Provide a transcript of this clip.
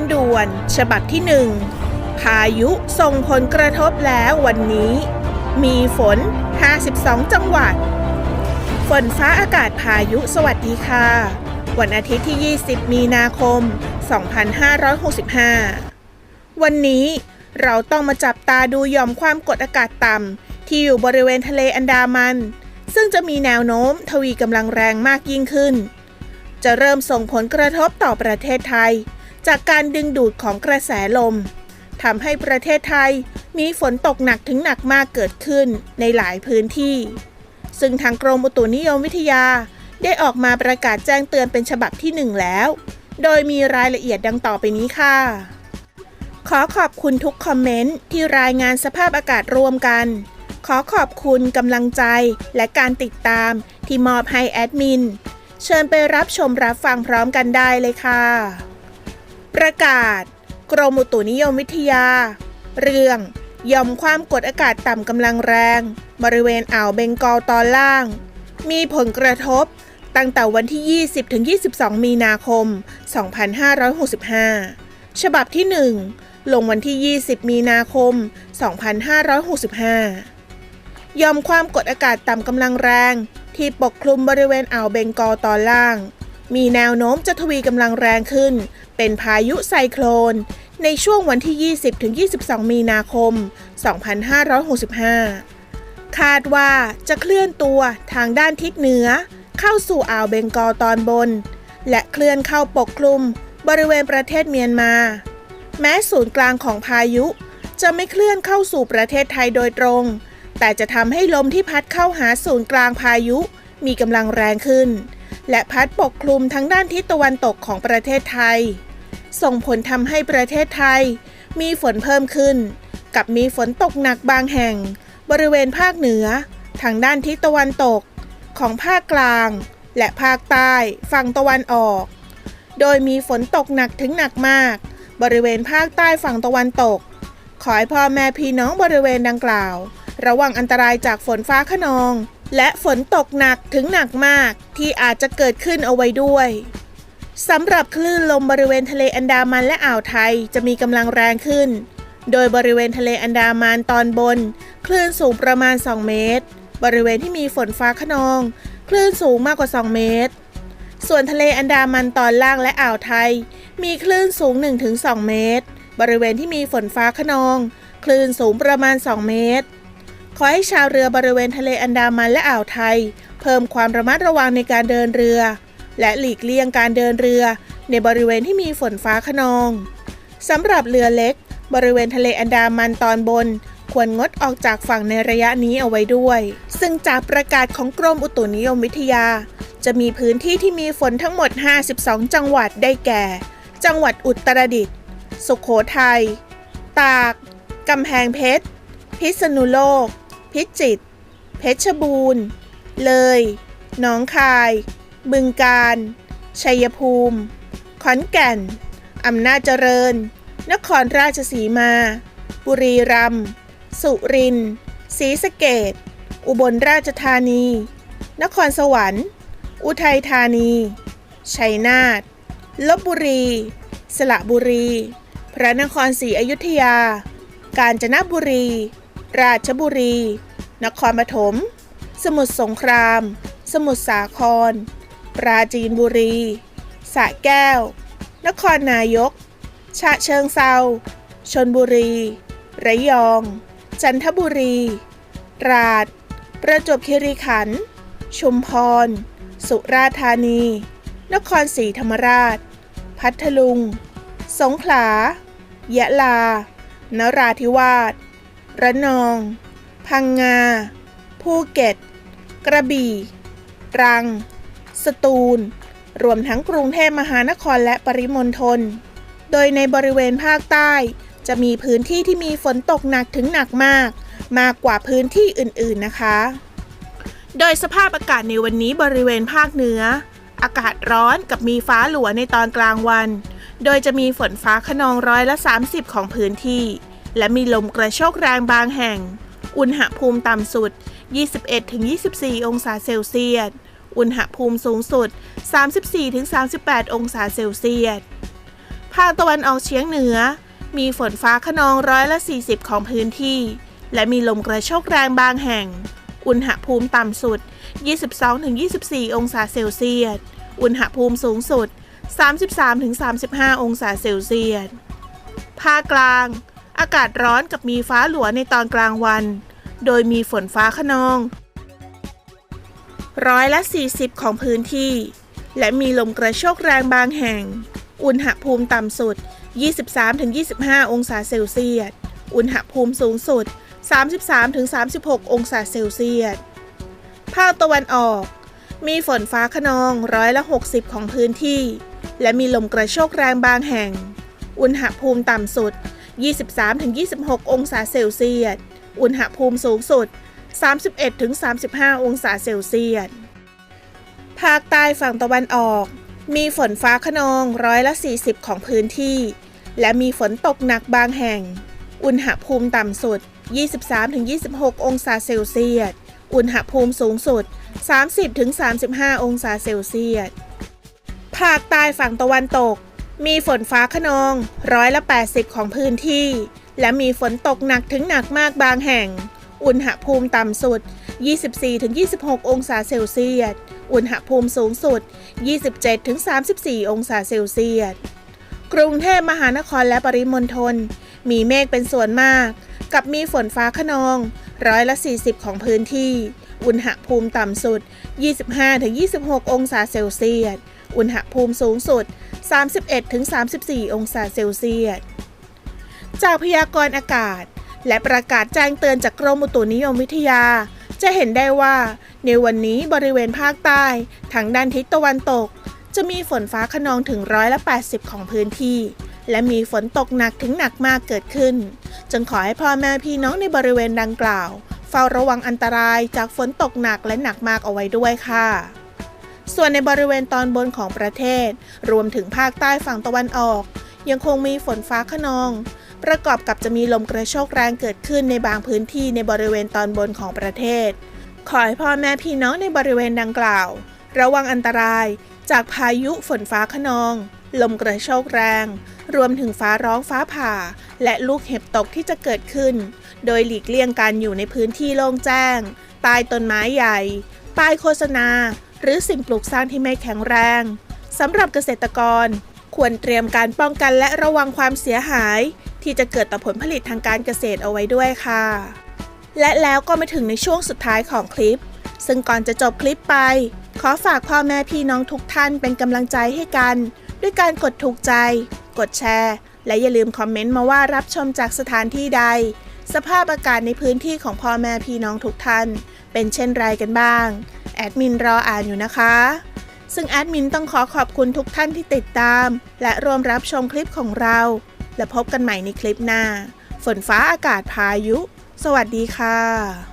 นด่วน ฉบับที่หนึ่งพายุส่งผลกระทบแล้ววันนี้ มีฝน 52 จังหวัด ฝนฟ้าอากาศพายุสวัสดีค่ะ วันอาทิตย์ที่ 20 มีนาคม 2565 วันนี้เราต้องมาจับตาดูหย่อมความกดอากาศต่ำที่อยู่บริเวณทะเลอันดามัน ซึ่งจะมีแนวโน้มทวีกำลังแรงมากยิ่งขึ้นจะเริ่มส่งผลกระทบต่อประเทศไทย จากการดึงดูดของกระแสลมทำให้ประเทศไทยมีฝนตกหนักถึงหนักมากเกิดขึ้นในหลายพื้นที่ ซึ่งทางกรมอุตุนิยมวิทยาได้ออกมาประกาศแจ้งเตือนเป็นฉบับที่ 1 แล้ว โดยมีรายละเอียดดังต่อไปนี้ค่ะ ขอขอบคุณทุกคอมเมนต์ที่รายงานสภาพอากาศรวมกัน ขอขอบคุณกำลังใจและการติดตามที่มอบให้แอดมิน เชิญไปรับชมรับฟังพร้อมกันได้เลยค่ะ ประกาศ กรมอุตุนิยมวิทยา เรื่องย่อมความกดอากาศต่ำกำลังแรง บริเวณอ่าวเบงกอลตอนล่าง มีผลกระทบตั้งแต่วันที่ 20-22 มีนาคม 2565 ฉบับที่ 1 ลงวันที่ 20 มีนาคม 2565 ยอมความกดอากาศต่ำกำลังแรง ที่ปกคลุมบริเวณอ่าวเบงกอลตอนล่าง มีแนวโน้มจะทวีกำลังแรงขึ้น เป็นพายุไซโคลน ในช่วงวันที่ 20-22 มีนาคม 2565 คาดว่าจะเคลื่อนตัวทางด้านทิศเหนือ เข้าสู่อ่าวเบงกอลตอนบน และเคลื่อนเข้าปกคลุมบริเวณประเทศเมียนมา แม้ศูนย์กลางของพายุ จะไม่เคลื่อนเข้าสู่ประเทศไทยโดยตรง แต่จะทำให้ลมที่พัดเข้าหาศูนย์กลางพายุ มีกำลังแรงขึ้น และพัดปกคลุมทั้งด้านทิศตะวันตกของประเทศไทย ส่งผลทำให้ประเทศไทย มีฝนเพิ่มขึ้น กับมีฝนตกหนักบางแห่ง บริเวณภาคเหนือ ทางด้านทิศตะวันตก ของภาคกลาง และภาคใต้ฝั่งตะวันออก โดยมีฝนตกหนักถึงหนักมาก บริเวณภาคใต้ฝั่งตะวันตก ขอให้พ่อแม่พี่น้องบริเวณดังกล่าว ระวังอันตรายจากฝนฟ้าขนอง และฝนตกหนักถึงหนักมากที่อาจจะเกิดขึ้นเอาไว้ด้วยสำหรับคลื่นลมบริเวณทะเลอันดามันและอ่าวไทยจะมีกำลังแรงขึ้น โดยบริเวณทะเลอันดามันตอนบน คลื่นสูงประมาณ 2 เมตร บริเวณที่มีฝนฟ้าขนอง คลื่นสูงมากกว่า 2 เมตร ส่วนทะเลอันดามันตอนล่างและอ่าวไทย มีคลื่นสูง 1-2 เมตร บริเวณที่มีฝนฟ้าขนอง คลื่นสูงประมาณ 2 เมตร ขอให้ชาวเรือบริเวณทะเลอันดามันและอ่าวไทย เพิ่มความระมัดระวังในการเดินเรือ และหลีกเลี่ยงการเดินเรือ ในบริเวณที่มีฝนฟ้าขนองสำหรับเรือเล็ก บริเวณทะเลอันดามันตอนบน ควรงดออกจากฝั่งในระยะนี้เอาไว้ด้วย ซึ่งจากประกาศของกรมอุตุนิยมวิทยา จะมีพื้นที่ที่มีฝนทั้งหมด 52 จังหวัดได้แก่ จังหวัดอุตรดิตถ์สุโขทัย ตาก กำแพงเพชร พิษณุโลก พิจิตร เพชรบูรณ์ เลย หนองคาย บึงกาฬชัยภูมิ ขอนแก่น อำนาจเจริญ นครราชสีมา บุรีรัมย์ สุรินทร์ศรีสะเกษอุบลราชธานี นครสวรรค์ อุทัยธานี ชัยนาท ลบบุรี สระบุรี พระนครศรีอยุธยา กาญจนบุรี ราชบุรี นครปฐม สมุทรสงคราม สมุทรสาคร ปราจีนบุรีสระแก้ว นครนายกฉะเชิงเซา ชนบุรี ระยอง จันทบุรี ตราด ประจวบคีรีขันธ์ ชุมพร สุราษฎร์ธานี นครศรีธรรมราช พัทลุง สงขลา ยะลา นราธิวาส ระนอง พังงา ภูเก็ต กระบี่ ตรัง สตูล รวมทั้งกรุงเทพมหานครและปริมณฑล โดยในบริเวณภาคใต้ จะมีพื้นที่ที่มีฝนตกหนักถึงหนักมาก มากกว่าพื้นที่อื่นๆนะคะ โดยสภาพอากาศในวันนี้บริเวณภาคเหนือ อากาศร้อนกับมีฟ้าหลัวในตอนกลางวัน โดยจะมีฝนฟ้าขนองร้อยละ 30 ของพื้นที่ และมีลมกระโชกแรงบางแห่ง อุณหภูมิต่ำสุด 21-24 องศาเซลเซียส อุณหภูมิสูงสุด 34-38 องศาเซลเซียส ภาคตะวันออกเฉียงเหนือ มีฝนฟ้าขนองร้อยละ 40 ของพื้นที่ และมีลมกระโชกแรงบางแห่ง อุณหภูมิต่ำสุด 22-24 องศาเซลเซียส อุณหภูมิสูงสุด 33-35 องศาเซลเซียส ภาคกลาง อากาศร้อนกับมีฟ้าหลัวในตอนกลางวัน โดยมีฝนฟ้าขนองร้อยละ 40 ของพื้นที่ และมีลมกระโชกแรงบางแห่ง อุณหภูมิต่ำสุด 23-25 องศาเซลเซียส อุณหภูมิสูงสุด 33-36 องศาเซลเซียส ภาคตะวันออก มีฝนฟ้าขนองร้อยละ 60 ของพื้นที่ และมีลมกระโชกแรงบางแห่ง อุณหภูมิต่ำสุด 23-26 องศาเซลเซียส อุณหภูมิสูงสุด 31-35 องศาเซลเซียส ภาคใต้ฝั่งตะวันออก มีฝนฟ้าขนองร้อยละ 40 ของพื้นที่ และมีฝนตกหนักบางแห่ง อุณหภูมิต่ำสุด 23-26 องศาเซลเซียส อุณหภูมิสูงสุด 30-35 องศาเซลเซียส ภาคใต้ฝั่งตะวันตก มีฝนฟ้าขนองร้อยละ 80 ของพื้นที่ และมีฝนตกหนักถึงหนักมากบางแห่ง อุณหภูมิต่ำสุด 24-26 องศาเซลเซียส อุณหภูมิสูงสุด 27-34 องศาเซลเซียส กรุงเทพมหานครและปริมณฑลมีเมฆเป็นส่วนมาก กับมีฝนฟ้าขนองร้อยละ 40 ของพื้นที่ อุณหภูมิต่ำสุด 25-26 องศาเซลเซียส อุณหภูมิสูงสุด 31-34 องศาเซลเซียส จากพยากรณ์อากาศ และประกาศแจ้งเตือนจากกรมอุตุนิยมวิทยา จะเห็นได้ว่า ในวันนี้บริเวณภาคใต้ทางด้านทิศตะวันตก จะมีฝนฟ้าขนองถึงร้อยละ 80 ของพื้นที่ และมีฝนตกหนักถึงหนักมากเกิดขึ้น จึงขอให้พ่อแม่พี่น้องในบริเวณดังกล่าวเฝ้าระวังอันตรายจากฝนตกหนักและหนักมากเอาไว้ด้วยค่ะ ส่วนในบริเวณตอนบนของประเทศ รวมถึงภาคใต้ฝั่งตะวันออก ยังคงมีฝนฟ้าขนอง ประกอบกับจะมีลมกระโชกแรงเกิดขึ้นในบางพื้นที่ในบริเวณตอนบนของประเทศ ขอให้พ่อแม่พี่น้องในบริเวณดังกล่าว ระวังอันตราย จากพายุฝนฟ้าขนอง ลมกระโชกแรง รวมถึงฟ้าร้องฟ้าผ่า และลูกเห็บตกที่จะเกิดขึ้น โดยหลีกเลี่ยงการอยู่ในพื้นที่โล่งแจ้งใต้ต้นไม้ใหญ่ป้ายโฆษณา หรือสิ่งปลูกสร้างที่ไม่แข็งแรงสำหรับเกษตรกร ควรเตรียมการป้องกันและระวังความเสียหาย ที่จะเกิดต่อผลผลิตทางการเกษตรเอาไว้ด้วยค่ะ และแล้วก็มาถึงในช่วงสุดท้ายของคลิป ซึ่งก่อนจะจบคลิปไป ขอฝากพ่อแม่พี่น้องทุกท่านเป็นกำลังใจให้กัน ด้วยการกดถูกใจ กดแชร์ และอย่าลืมคอมเมนต์มาว่ารับชมจากสถานที่ใด สภาพอากาศในพื้นที่ของพ่อแม่พี่น้องทุกท่าน เป็นเช่นไรกันบ้าง แอดมินรออ่านอยู่นะคะ ซึ่งแอดมินต้องขอขอบคุณทุกท่านที่ติดตาม และร่วมรับชมคลิปของเรา และพบกันใหม่ในคลิปหน้า ฝนฟ้าอากาศพายุ สวัสดีค่ะ